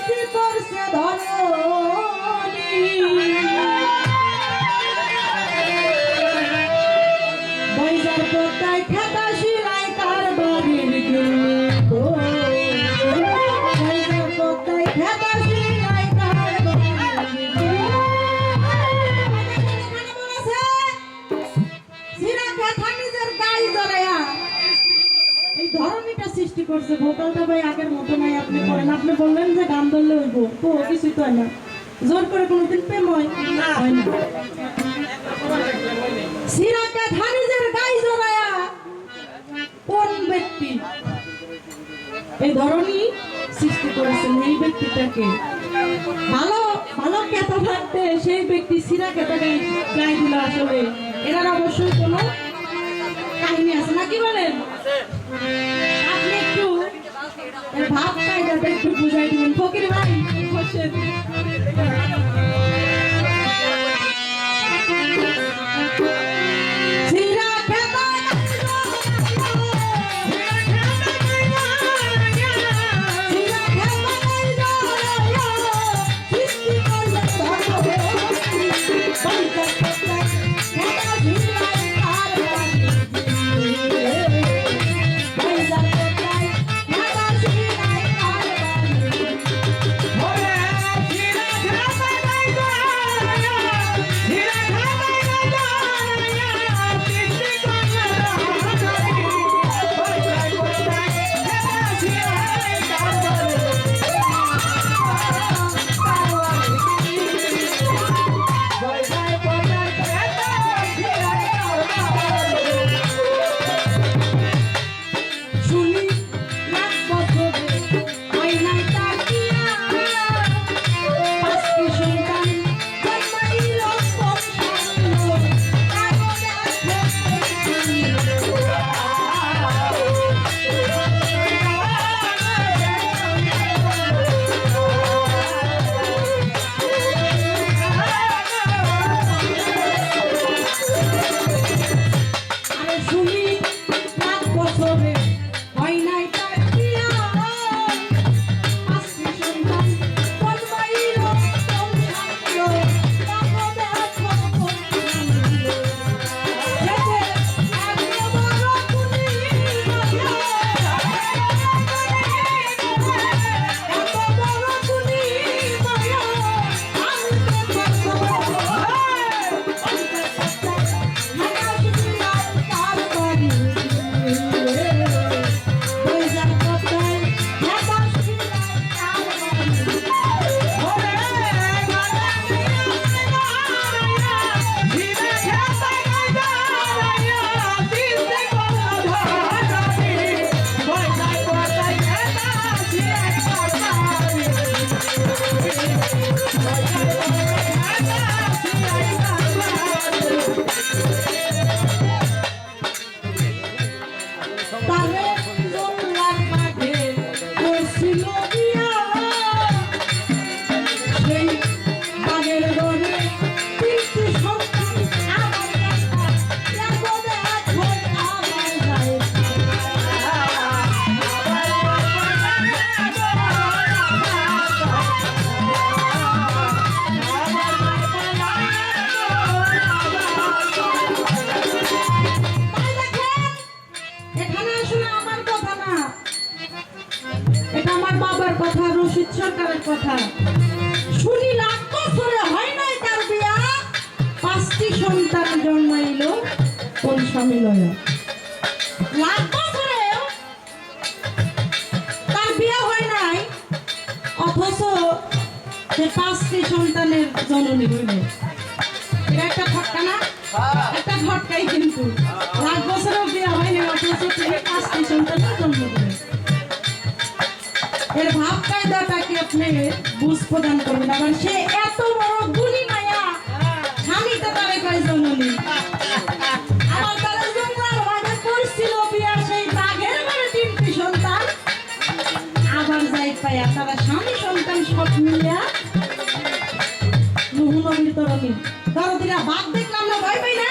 সৃষ্টি করছে। ভোকালটা ভাই আগের মতো নাই, আপনি করেন। আপনি বললেন যে গান ধরলে হইব। তো কিছুই তো না। জোর করে কোনোদিন প্রেম হয়? হয় না। সিরাকে কোন ব্যক্তি? এই সৃষ্টি করেছেন এই ব্যক্তিটাকে। ভালো ভালো সেই ব্যক্তি সিরা কেতাকে আসলে। এনার অবশ্যই কোনো কাহিনী আছে নাকি বলেন? একটু এর একটু বুঝাই দিবেন ফকির ভাই কথা। শুনি লাখ বছরে হয় নাই তার বিয়া? পাঁচটি সন্তান জন্মাইল কোন স্বামী লয় লাখ বছরে তার বিয়া হয় নাই অথচ সে পাঁচটি সন্তানের জননী হইল। এটা একটা ফটকা না? একটা ফটকাই কিন্তু। বুঝ প্রদান আবার সে এত বড় গুলি মায়া। স্বামীতে তারে কয় জননী। আমার তারা জঙ্গলার মাঝে করছিল বিয়া সেই বাঘের ঘরে তিনটি সন্তান। আবার যাই পায়া তারা স্বামী সন্তান সব মিলিয়া নুহুনবীর তরণী। দরদিরা বাঘ দেখলাম না ভয় পাই না?